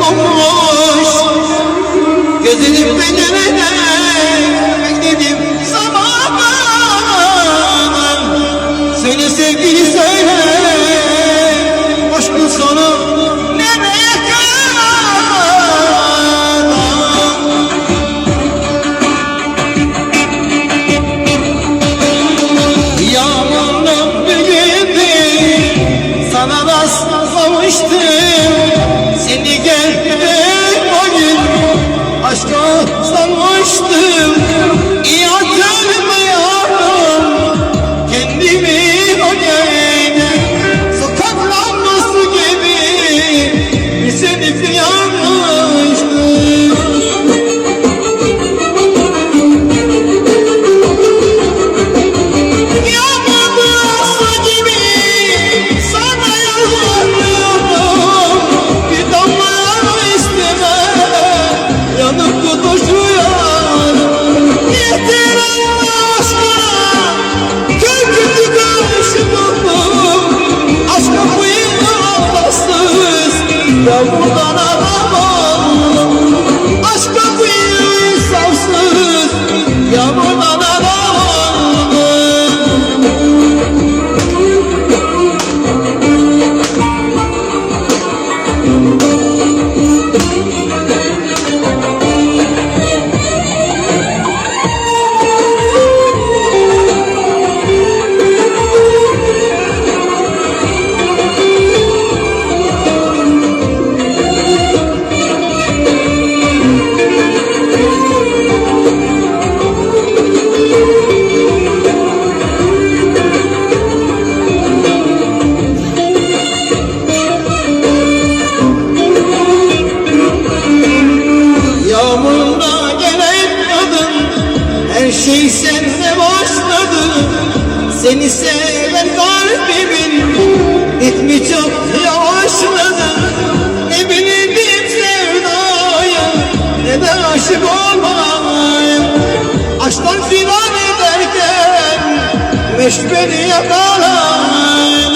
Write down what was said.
olmuş Gözünün pencereden Yağmurdan aman Aşka kıyı savsız Yağmurdan şey sende başladı. Seni seven kalbimin ritmi çok yavaşladı Ne bileyim sevdaya ne de aşık olmaya Aşktan filan ederken meşgul yakalayın